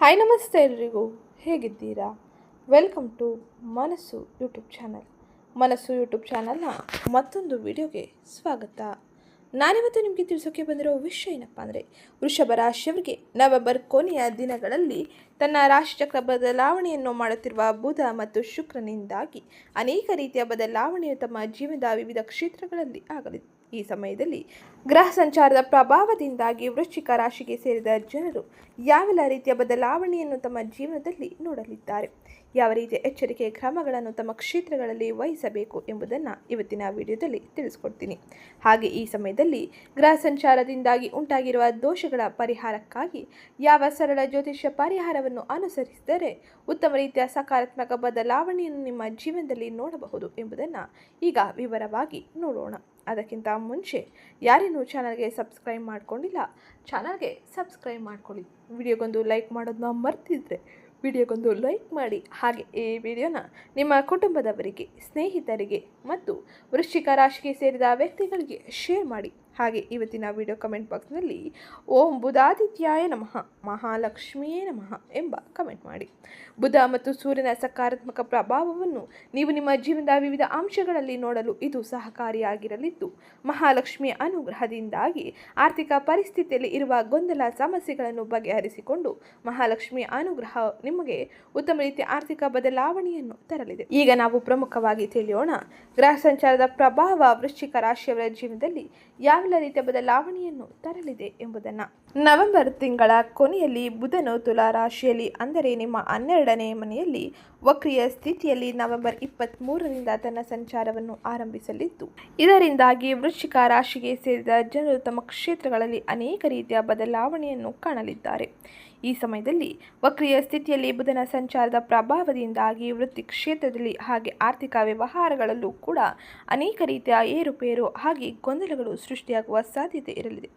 Hi ನಮಸ್ತೆ ಎಲ್ರಿಗೂ. ಹೇಗಿದ್ದೀರಾ? Welcome to Manassu YouTube channel Manassu YouTube ಚಾನಲ್ನ ಮತ್ತೊಂದು ವಿಡಿಯೋಗೆ ಸ್ವಾಗತ. ನಾನಿವತ್ತು ನಿಮಗೆ ತಿಳಿಸೋಕೆ ಬಂದಿರೋ ವಿಷಯ ಏನಪ್ಪ ಅಂದರೆ, ವೃಷಭ ರಾಶಿಯವರಿಗೆ ನವೆಂಬರ್ ಕೊನೆಯ ದಿನಗಳಲ್ಲಿ ತನ್ನ ರಾಶಿಚಕ್ರ ಬದಲಾವಣೆಯನ್ನು ಮಾಡುತ್ತಿರುವ ಬುಧ ಮತ್ತು ಶುಕ್ರನಿಂದಾಗಿ ಅನೇಕ ರೀತಿಯ ಬದಲಾವಣೆಯು ತಮ್ಮ ಜೀವನದ ವಿವಿಧ ಕ್ಷೇತ್ರಗಳಲ್ಲಿ ಆಗಲಿದೆ ಈ ಸಮಯದಲ್ಲಿ ಗ್ರಹ ಸಂಚಾರದ ಪ್ರಭಾವದಿಂದಾಗಿ ವೃಶ್ಚಿಕ ರಾಶಿಗೆ ಸೇರಿದ ಜನರು ಯಾವೆಲ್ಲ ರೀತಿಯ ಬದಲಾವಣೆಯನ್ನು ತಮ್ಮ ಜೀವನದಲ್ಲಿ ನೋಡಲಿದ್ದಾರೆ? ಯಾವ ರೀತಿಯ ಎಚ್ಚರಿಕೆ ಕ್ರಮಗಳನ್ನು ತಮ್ಮ ಕ್ಷೇತ್ರಗಳಲ್ಲಿ ವಹಿಸಬೇಕು ಎಂಬುದನ್ನು ಇವತ್ತಿನ ವಿಡಿಯೋದಲ್ಲಿ ತಿಳಿಸ್ಕೊಡ್ತೀನಿ. ಹಾಗೆ ಈ ಸಮಯದಲ್ಲಿ ಗೃಹ ಸಂಚಾರದಿಂದಾಗಿ ಉಂಟಾಗಿರುವ ದೋಷಗಳ ಪರಿಹಾರಕ್ಕಾಗಿ ಯಾವ ಸರಳ ಜ್ಯೋತಿಷ್ಯ ಪರಿಹಾರವನ್ನು ಅನುಸರಿಸಿದರೆ ಉತ್ತಮ ರೀತಿಯ ಸಕಾರಾತ್ಮಕ ಬದಲಾವಣೆಯನ್ನು ನಿಮ್ಮ ಜೀವನದಲ್ಲಿ ನೋಡಬಹುದು ಎಂಬುದನ್ನು ಈಗ ವಿವರವಾಗಿ ನೋಡೋಣ. ಅದಕ್ಕಿಂತ ಮುಂಚೆ ಯಾರೇನು ಚಾನಲ್ಗೆ ಸಬ್ಸ್ಕ್ರೈಬ್ ಮಾಡ್ಕೊಂಡಿಲ್ಲ, ಚಾನಲ್ಗೆ ಸಬ್ಸ್ಕ್ರೈಬ್ ಮಾಡ್ಕೊಳ್ಳಿ. ವಿಡಿಯೋಗೊಂದು ಲೈಕ್ ಮಾಡೋದನ್ನ ಮರ್ತಿದ್ರೆ ವಿಡಿಯೋಗೊಂದು ಲೈಕ್ ಮಾಡಿ. ಹಾಗೆ ಈ ವಿಡಿಯೋನ ನಿಮ್ಮ ಕುಟುಂಬದವರಿಗೆ, ಸ್ನೇಹಿತರಿಗೆ ಮತ್ತು ವೃಶ್ಚಿಕ ರಾಶಿಗೆ ಸೇರಿದ ವ್ಯಕ್ತಿಗಳಿಗೆ ಶೇರ್ ಮಾಡಿ. ಹಾಗೆ ಇವತ್ತಿನ ವಿಡಿಯೋ ಕಮೆಂಟ್ ಬಾಕ್ಸ್ನಲ್ಲಿ ಓಂ ಬುಧಾದಿತ್ಯಾಯ ನಮಃ, ಮಹಾಲಕ್ಷ್ಮಿಯೇ ನಮಃ ಎಂಬ ಕಮೆಂಟ್ ಮಾಡಿ. ಬುಧ ಮತ್ತು ಸೂರ್ಯನ ಸಕಾರಾತ್ಮಕ ಪ್ರಭಾವವನ್ನು ನೀವು ನಿಮ್ಮ ಜೀವನದ ವಿವಿಧ ಅಂಶಗಳಲ್ಲಿ ನೋಡಲು ಇದು ಸಹಕಾರಿಯಾಗಿರಲಿದ್ದು, ಮಹಾಲಕ್ಷ್ಮಿಯ ಅನುಗ್ರಹದಿಂದಾಗಿ ಆರ್ಥಿಕ ಪರಿಸ್ಥಿತಿಯಲ್ಲಿ ಇರುವ ಗೊಂದಲ ಸಮಸ್ಯೆಗಳನ್ನು ಬಗೆಹರಿಸಿಕೊಂಡು ಮಹಾಲಕ್ಷ್ಮಿಯ ಅನುಗ್ರಹ ನಿಮಗೆ ಉತ್ತಮ ರೀತಿಯ ಆರ್ಥಿಕ ಬದಲಾವಣೆಯನ್ನು ತರಲಿದೆ. ಈಗ ನಾವು ಪ್ರಮುಖವಾಗಿ ತಿಳಿಯೋಣ, ಗ್ರಹ ಸಂಚಾರದ ಪ್ರಭಾವ ವೃಶ್ಚಿಕ ರಾಶಿಯವರ ಜೀವನದಲ್ಲಿ ಯಾವೆಲ್ಲ ರೀತಿಯ ಬದಲಾವಣೆಯನ್ನು ತರಲಿದೆ ಎಂಬುದನ್ನು. ನವೆಂಬರ್ ತಿಂಗಳ ಕೊನೆಯಲ್ಲಿ ಬುಧನು ತುಲಾ ರಾಶಿಯಲ್ಲಿ, ಅಂದರೆ ನಿಮ್ಮ ಹನ್ನೆರಡನೇ ಮನೆಯಲ್ಲಿ ವಕ್ರಿಯ ಸ್ಥಿತಿಯಲ್ಲಿ ನವೆಂಬರ್ ಇಪ್ಪತ್ತ್ಮೂರರಿಂದ ತನ್ನ ಸಂಚಾರವನ್ನು ಆರಂಭಿಸಲಿದ್ದು, ಇದರಿಂದಾಗಿ ವೃಶ್ಚಿಕ ರಾಶಿಗೆ ಸೇರಿದ ಜನರು ತಮ್ಮ ಕ್ಷೇತ್ರಗಳಲ್ಲಿ ಅನೇಕ ರೀತಿಯ ಬದಲಾವಣೆಯನ್ನು ಕಾಣಲಿದ್ದಾರೆ. ಈ ಸಮಯದಲ್ಲಿ ವಕ್ರಿಯ ಸ್ಥಿತಿಯಲ್ಲಿ ಬುಧನ ಸಂಚಾರದ ಪ್ರಭಾವದಿಂದಾಗಿ ವೃತ್ತಿ ಕ್ಷೇತ್ರದಲ್ಲಿ ಹಾಗೆ ಆರ್ಥಿಕ ವ್ಯವಹಾರಗಳಲ್ಲೂ ಕೂಡ ಅನೇಕ ರೀತಿಯ ಏರುಪೇರು ಹಾಗೆ ಗೊಂದಲಗಳು ಸೃಷ್ಟಿಯಾಗುವ ಸಾಧ್ಯತೆ ಇರಲಿದೆ.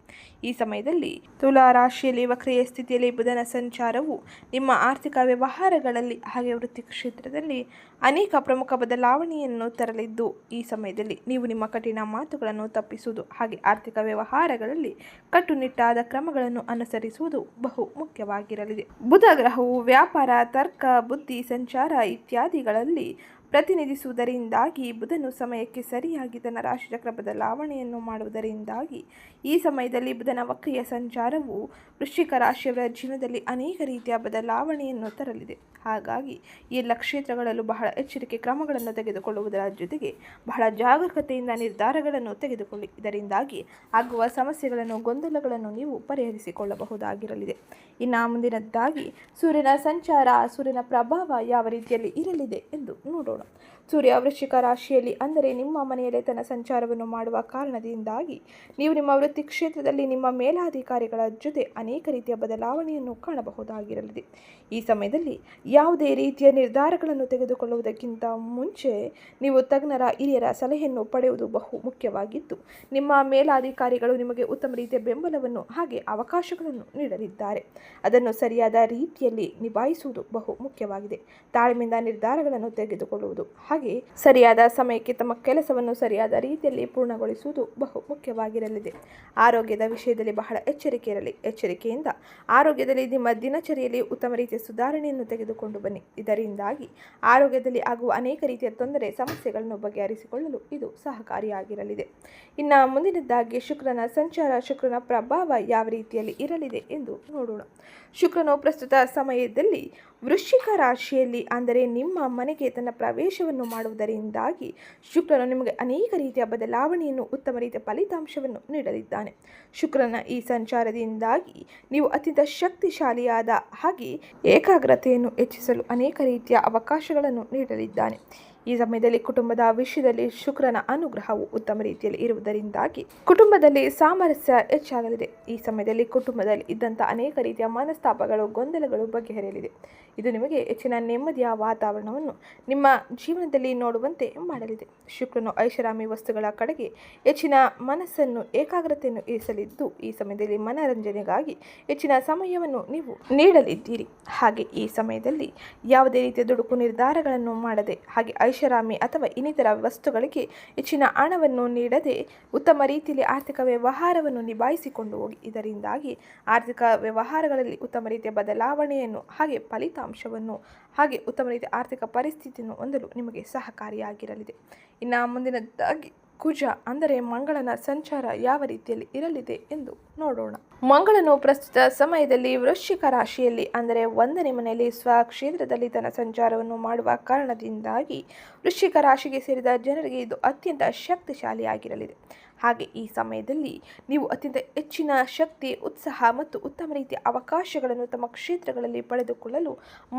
ಈ ಸಮಯದಲ್ಲಿ ತುಲಾ ರಾಶಿಯಲ್ಲಿ ವಕ್ರಿಯ ಸ್ಥಿತಿಯಲ್ಲಿ ಬುಧನ ಸಂಚಾರವು ನಿಮ್ಮ ಆರ್ಥಿಕ ವ್ಯವಹಾರಗಳಲ್ಲಿ ಹಾಗೆ ವೃತ್ತಿ ಕ್ಷೇತ್ರದಲ್ಲಿ ಅನೇಕ ಪ್ರಮುಖ ಬದಲಾವಣೆಯನ್ನು ತರಲಿದ್ದು, ಈ ಸಮಯದಲ್ಲಿ ನೀವು ನಿಮ್ಮ ಕಠಿಣ ಮಾತುಗಳನ್ನು ತಪ್ಪಿಸುವುದು ಹಾಗೆ ಆರ್ಥಿಕ ವ್ಯವಹಾರಗಳಲ್ಲಿ ಕಟ್ಟುನಿಟ್ಟಾದ ಕ್ರಮಗಳನ್ನು ಅನುಸರಿಸುವುದು ಬಹು ಮುಖ್ಯವಾಗಿರಲಿದೆ ಬುಧ ಗ್ರಹವು ವ್ಯಾಪಾರ ತರ್ಕ ಬುದ್ಧಿ ಸಂಚಾರ ಇತ್ಯಾದಿಗಳಲ್ಲಿ ಪ್ರತಿನಿಧಿಸುವುದರಿಂದಾಗಿ ಬುಧನು ಸಮಯಕ್ಕೆ ಸರಿಯಾಗಿ ತನ್ನ ರಾಶಿಚಕ್ರ ಬದಲಾವಣೆಯನ್ನು ಮಾಡುವುದರಿಂದಾಗಿ ಈ ಸಮಯದಲ್ಲಿ ಬುಧನ ವಕ್ರಿಯ ಸಂಚಾರವು ವೃಶ್ಚಿಕ ರಾಶಿಯವರ ಜೀವನದಲ್ಲಿ ಅನೇಕ ರೀತಿಯ ಬದಲಾವಣೆಯನ್ನು ತರಲಿದೆ. ಹಾಗಾಗಿ ಈ ಎಲ್ಲ ಕ್ಷೇತ್ರಗಳಲ್ಲೂ ಬಹಳ ಎಚ್ಚರಿಕೆ ಕ್ರಮಗಳನ್ನು ತೆಗೆದುಕೊಳ್ಳುವುದರ ಜೊತೆಗೆ ಬಹಳ ಜಾಗರೂಕತೆಯಿಂದ ನಿರ್ಧಾರಗಳನ್ನು ತೆಗೆದುಕೊಳ್ಳಿ. ಇದರಿಂದಾಗಿ ಆಗುವ ಸಮಸ್ಯೆಗಳನ್ನು, ಗೊಂದಲಗಳನ್ನು ನೀವು ಪರಿಹರಿಸಿಕೊಳ್ಳಬಹುದಾಗಿರಲಿದೆ. ಇನ್ನು ಮುಂದಿನದ್ದಾಗಿ ಸೂರ್ಯನ ಸಂಚಾರ, ಸೂರ್ಯನ ಪ್ರಭಾವ ಯಾವ ರೀತಿಯಲ್ಲಿ ಇರಲಿದೆ ಎಂದು ನೋಡೋಣ. ചെയ്യണം ಸೂರ್ಯ ವೃಶ್ಚಿಕ ರಾಶಿಯಲ್ಲಿ ಅಂದರೆ ನಿಮ್ಮ ಮನೆಯಲ್ಲೇ ತನ್ನ ಸಂಚಾರವನ್ನು ಮಾಡುವ ಕಾರಣದಿಂದಾಗಿ ನೀವು ನಿಮ್ಮ ವೃತ್ತಿ ಕ್ಷೇತ್ರದಲ್ಲಿ ನಿಮ್ಮ ಮೇಲಾಧಿಕಾರಿಗಳ ಜೊತೆ ಅನೇಕ ರೀತಿಯ ಬದಲಾವಣೆಯನ್ನು ಕಾಣಬಹುದಾಗಿರಲಿದೆ. ಈ ಸಮಯದಲ್ಲಿ ಯಾವುದೇ ರೀತಿಯ ನಿರ್ಧಾರಗಳನ್ನು ತೆಗೆದುಕೊಳ್ಳುವುದಕ್ಕಿಂತ ಮುಂಚೆ ನೀವು ತಜ್ಞರ, ಹಿರಿಯರ ಸಲಹೆಯನ್ನು ಪಡೆಯುವುದು ಬಹು ಮುಖ್ಯವಾಗಿದ್ದು, ನಿಮ್ಮ ಮೇಲಾಧಿಕಾರಿಗಳು ನಿಮಗೆ ಉತ್ತಮ ರೀತಿಯ ಬೆಂಬಲವನ್ನು ಹಾಗೆ ಅವಕಾಶಗಳನ್ನು ನೀಡಲಿದ್ದಾರೆ. ಅದನ್ನು ಸರಿಯಾದ ರೀತಿಯಲ್ಲಿ ನಿಭಾಯಿಸುವುದು ಬಹು ಮುಖ್ಯವಾಗಿದೆ. ತಾಳ್ಮೆಯಿಂದ ನಿರ್ಧಾರಗಳನ್ನು ತೆಗೆದುಕೊಳ್ಳುವುದು ಹಾಗೆ ಸರಿಯಾದ ಸಮಯಕ್ಕೆ ತಮ್ಮ ಕೆಲಸವನ್ನು ಸರಿಯಾದ ರೀತಿಯಲ್ಲಿ ಪೂರ್ಣಗೊಳಿಸುವುದು ಬಹು ಮುಖ್ಯವಾಗಿರಲಿದೆ. ಆರೋಗ್ಯದ ವಿಷಯದಲ್ಲಿ ಬಹಳ ಎಚ್ಚರಿಕೆ ಇರಲಿ. ಎಚ್ಚರಿಕೆಯಿಂದ ಆರೋಗ್ಯದಲ್ಲಿ ನಿಮ್ಮ ದಿನಚರಿಯಲ್ಲಿ ಉತ್ತಮ ರೀತಿಯ ಸುಧಾರಣೆಯನ್ನು ತೆಗೆದುಕೊಂಡು ಬನ್ನಿ. ಇದರಿಂದಾಗಿ ಆರೋಗ್ಯದಲ್ಲಿ ಆಗುವ ಅನೇಕ ರೀತಿಯ ತೊಂದರೆ, ಸಮಸ್ಯೆಗಳನ್ನು ಬಗೆಹರಿಸಿಕೊಳ್ಳಲು ಇದು ಸಹಕಾರಿಯಾಗಿರಲಿದೆ. ಇನ್ನು ಮುಂದಿನದ್ದಾಗಿ ಶುಕ್ರನ ಸಂಚಾರ, ಶುಕ್ರನ ಪ್ರಭಾವ ಯಾವ ರೀತಿಯಲ್ಲಿ ಇರಲಿದೆ ಎಂದು ನೋಡೋಣ. ಶುಕ್ರನು ಪ್ರಸ್ತುತ ಸಮಯದಲ್ಲಿ ವೃಶ್ಚಿಕ ರಾಶಿಯಲ್ಲಿ, ಅಂದರೆ ನಿಮ್ಮ ಮನೆಗೆ ತನ್ನ ಪ್ರವೇಶವನ್ನು ಮಾಡುವುದರಿಂದಾಗಿ ಶುಕ್ರನು ನಿಮಗೆ ಅನೇಕ ರೀತಿಯ ಬದಲಾವಣೆಯನ್ನು ಉತ್ತಮ ರೀತಿಯ ಫಲಿತಾಂಶವನ್ನು ನೀಡಲಿದ್ದಾನೆ. ಶುಕ್ರನ ಈ ಸಂಚಾರದಿಂದಾಗಿ ನೀವು ಅತ್ಯಂತ ಶಕ್ತಿಶಾಲಿಯಾದ ಹಾಗೆ ಏಕಾಗ್ರತೆಯನ್ನು ಹೆಚ್ಚಿಸಲು ಅನೇಕ ರೀತಿಯ ಅವಕಾಶಗಳನ್ನು ನೀಡಲಿದ್ದಾನೆ. ಈ ಸಮಯದಲ್ಲಿ ಕುಟುಂಬದ ವಿಷಯದಲ್ಲಿ ಶುಕ್ರನ ಅನುಗ್ರಹವು ಉತ್ತಮ ರೀತಿಯಲ್ಲಿ ಇರುವುದರಿಂದಾಗಿ ಕುಟುಂಬದಲ್ಲಿ ಸಾಮರಸ್ಯ ಹೆಚ್ಚಾಗಲಿದೆ. ಈ ಸಮಯದಲ್ಲಿ ಕುಟುಂಬದಲ್ಲಿ ಇದ್ದಂಥ ಅನೇಕ ರೀತಿಯ ಮನಸ್ತಾಪಗಳು, ಗೊಂದಲಗಳು ಬಗೆಹರಿಯಲಿದೆ. ಇದು ನಿಮಗೆ ಹೆಚ್ಚಿನ ನೆಮ್ಮದಿಯ ವಾತಾವರಣವನ್ನು ನಿಮ್ಮ ಜೀವನದಲ್ಲಿ ನೋಡುವಂತೆ ಮಾಡಲಿದೆ. ಶುಕ್ರನು ಐಷಾರಾಮಿ ವಸ್ತುಗಳ ಕಡೆಗೆ ಹೆಚ್ಚಿನ ಮನಸ್ಸನ್ನು, ಏಕಾಗ್ರತೆಯನ್ನು ಇರಿಸಲಿದ್ದು, ಈ ಸಮಯದಲ್ಲಿ ಮನರಂಜನೆಗಾಗಿ ಹೆಚ್ಚಿನ ಸಮಯವನ್ನು ನೀವು ನೀಡಲಿದ್ದೀರಿ. ಹಾಗೆ ಈ ಸಮಯದಲ್ಲಿ ಯಾವುದೇ ರೀತಿಯ ದುಡುಕು ನಿರ್ಧಾರಗಳನ್ನು ಮಾಡದೆ, ಹಾಗೆ ಐಷಾರಾಮಿ ಅಥವಾ ಇನ್ನಿತರ ವಸ್ತುಗಳಿಗೆ ಹೆಚ್ಚಿನ ಹಣವನ್ನು ನೀಡದೆ ಉತ್ತಮ ರೀತಿಯಲ್ಲಿ ಆರ್ಥಿಕ ವ್ಯವಹಾರವನ್ನು ನಿಭಾಯಿಸಿಕೊಂಡು ಹೋಗಿ. ಇದರಿಂದಾಗಿ ಆರ್ಥಿಕ ವ್ಯವಹಾರಗಳಲ್ಲಿ ಉತ್ತಮ ರೀತಿಯ ಬದಲಾವಣೆಯನ್ನು ಹಾಗೆ ಫಲಿತಾಂಶವನ್ನು ಹಾಗೆ ಉತ್ತಮ ರೀತಿಯ ಆರ್ಥಿಕ ಪರಿಸ್ಥಿತಿಯನ್ನು ಹೊಂದಲು ನಿಮಗೆ ಸಹಕಾರಿಯಾಗಿರಲಿದೆ. ಇನ್ನು ಮುಂದಿನದಾಗಿ ಕುಜ ಅಂದರೆ ಮಂಗಳನ ಸಂಚಾರ ಯಾವ ರೀತಿಯಲ್ಲಿ ಇರಲಿದೆ ಎಂದು ನೋಡೋಣ. ಮಂಗಳನು ಪ್ರಸ್ತುತ ಸಮಯದಲ್ಲಿ ವೃಶ್ಚಿಕ ರಾಶಿಯಲ್ಲಿ ಅಂದರೆ ಒಂದನೇ ಮನೆಯಲ್ಲಿ ಸ್ವಕ್ಷೇತ್ರದಲ್ಲಿ ತನ್ನ ಸಂಚಾರವನ್ನು ಮಾಡುವ ಕಾರಣದಿಂದಾಗಿ ವೃಶ್ಚಿಕ ರಾಶಿಗೆ ಸೇರಿದ ಜನರಿಗೆ ಇದು ಅತ್ಯಂತ ಶಕ್ತಿಶಾಲಿಯಾಗಿರಲಿದೆ ಹಾಗೆ ಈ ಸಮಯದಲ್ಲಿ ನೀವು ಅತ್ಯಂತ ಹೆಚ್ಚಿನ ಶಕ್ತಿ, ಉತ್ಸಾಹ ಮತ್ತು ಉತ್ತಮ ರೀತಿಯ ಅವಕಾಶಗಳನ್ನು ತಮ್ಮ ಕ್ಷೇತ್ರಗಳಲ್ಲಿ ಪಡೆದುಕೊಳ್ಳಲು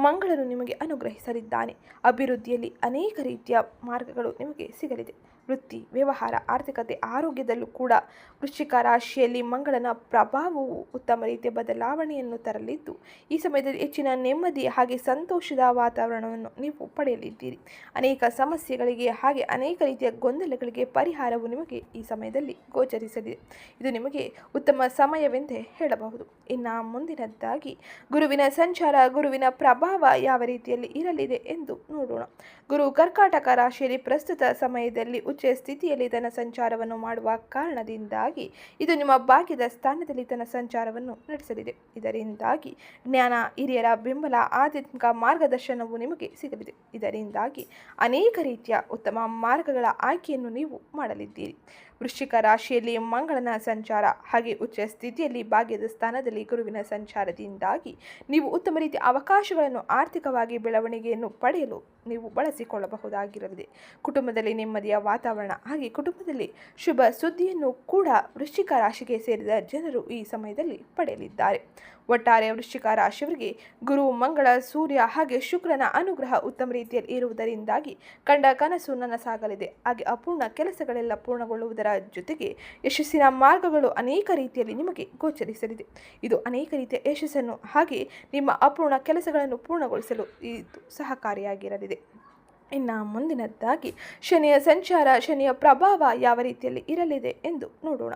ಮಂಗಳನು ನಿಮಗೆ ಅನುಗ್ರಹಿಸಲಿದ್ದಾನೆ. ಅಭಿವೃದ್ಧಿಯಲ್ಲಿ ಅನೇಕ ರೀತಿಯ ಮಾರ್ಗಗಳು ನಿಮಗೆ ಸಿಗಲಿದೆ. ವೃತ್ತಿ, ವ್ಯವಹಾರ, ಆರ್ಥಿಕತೆ, ಆರೋಗ್ಯದಲ್ಲೂ ಕೂಡ ವೃಶ್ಚಿಕ ರಾಶಿಯಲ್ಲಿ ಮಂಗಳನ ಪ್ರಭಾವವು ಉತ್ತಮ ರೀತಿಯ ಬದಲಾವಣೆಯನ್ನು ತರಲಿದ್ದು, ಈ ಸಮಯದಲ್ಲಿ ಹೆಚ್ಚಿನ ನೆಮ್ಮದಿ ಹಾಗೆ ಸಂತೋಷದ ವಾತಾವರಣವನ್ನು ನೀವು ಪಡೆಯಲಿದ್ದೀರಿ. ಅನೇಕ ಸಮಸ್ಯೆಗಳಿಗೆ ಹಾಗೆ ಅನೇಕ ರೀತಿಯ ಗೊಂದಲಗಳಿಗೆ ಪರಿಹಾರವು ನಿಮಗೆ ಈ ಸಮಯದಲ್ಲಿ ಗೋಚರಿಸಲಿದೆ. ಇದು ನಿಮಗೆ ಉತ್ತಮ ಸಮಯವೆಂದೇ ಹೇಳಬಹುದು. ಇನ್ನು ಮುಂದಿನದ್ದಾಗಿ ಗುರುವಿನ ಸಂಚಾರ, ಗುರುವಿನ ಪ್ರಭಾವ ಯಾವ ರೀತಿಯಲ್ಲಿ ಇರಲಿದೆ ಎಂದು ನೋಡೋಣ. ಗುರು ಕರ್ಕಾಟಕ ರಾಶಿಯಲ್ಲಿ ಪ್ರಸ್ತುತ ಸಮಯದಲ್ಲಿ ಉಚ್ಚ ಸ್ಥಿತಿಯಲ್ಲಿ ತನ್ನ ಸಂಚಾರವನ್ನು ಮಾಡುವ ಕಾರಣದಿಂದಾಗಿ ಇದು ನಿಮ್ಮ ಭಾಗ್ಯದ ಸ್ಥಾನದಲ್ಲಿ ತನ್ನ ಸಂಚಾರವನ್ನು ನಡೆಸಲಿದೆ. ಇದರಿಂದಾಗಿ ಜ್ಞಾನ, ಹಿರಿಯರ ಬೆಂಬಲ, ಆಧ್ಯಾತ್ಮಿಕ ಮಾರ್ಗದರ್ಶನವು ನಿಮಗೆ ಸಿಗಲಿದೆ. ಇದರಿಂದಾಗಿ ಅನೇಕ ರೀತಿಯ ಉತ್ತಮ ಮಾರ್ಗಗಳ ಆಯ್ಕೆಯನ್ನು ನೀವು ಮಾಡಲಿದ್ದೀರಿ. ವೃಶ್ಚಿಕ ರಾಶಿಯಲ್ಲಿ ಮಂಗಳನ ಸಂಚಾರ ಹಾಗೆ ಉಚ್ಚ ಸ್ಥಿತಿಯಲ್ಲಿ ಭಾಗ್ಯದ ಸ್ಥಾನದಲ್ಲಿ ಗುರುವಿನ ಸಂಚಾರದಿಂದಾಗಿ ನೀವು ಉತ್ತಮ ರೀತಿಯ ಅವಕಾಶಗಳನ್ನು ಆರ್ಥಿಕವಾಗಿ ಬೆಳವಣಿಗೆಯನ್ನು ಪಡೆಯಲು ನೀವು ಬಳಸಿಕೊಳ್ಳಬಹುದಾಗಿರಲಿದೆ. ಕುಟುಂಬದಲ್ಲಿ ನೆಮ್ಮದಿಯ ವಾತಾವರಣ ಹಾಗೆ ಕುಟುಂಬದಲ್ಲಿ ಶುಭ ಸುದ್ದಿಯನ್ನು ಕೂಡ ವೃಶ್ಚಿಕ ರಾಶಿಗೆ ಸೇರಿದ ಜನರು ಈ ಸಮಯದಲ್ಲಿ ಪಡೆಯಲಿದ್ದಾರೆ. ಒಟ್ಟಾರೆ ವೃಶ್ಚಿಕ ರಾಶಿಯವರಿಗೆ ಗುರು ಮಂಗಳ, ಸೂರ್ಯ ಹಾಗೆ ಶುಕ್ರನ ಅನುಗ್ರಹ ಉತ್ತಮ ರೀತಿಯಲ್ಲಿ ಇರುವುದರಿಂದಾಗಿ ಕಂಡ ಕನಸು ನನಸಾಗಲಿದೆ ಹಾಗೆ ಅಪೂರ್ಣ ಕೆಲಸಗಳೆಲ್ಲ ಪೂರ್ಣಗೊಳ್ಳುವುದರ ಜೊತೆಗೆ ಯಶಸ್ಸಿನ ಮಾರ್ಗಗಳು ಅನೇಕ ರೀತಿಯಲ್ಲಿ ನಿಮಗೆ ಗೋಚರಿಸಲಿದೆ. ಇದು ಅನೇಕ ರೀತಿಯ ಯಶಸ್ಸನ್ನು ಹಾಗೆ ನಿಮ್ಮ ಅಪೂರ್ಣ ಕೆಲಸಗಳನ್ನು ಪೂರ್ಣಗೊಳಿಸಲು ಇದು ಸಹಕಾರಿಯಾಗಿರಲಿದೆ. ಇನ್ನು ಮುಂದಿನದ್ದಾಗಿ ಶನಿಯ ಸಂಚಾರ, ಶನಿಯ ಪ್ರಭಾವ ಯಾವ ರೀತಿಯಲ್ಲಿ ಇರಲಿದೆ ಎಂದು ನೋಡೋಣ.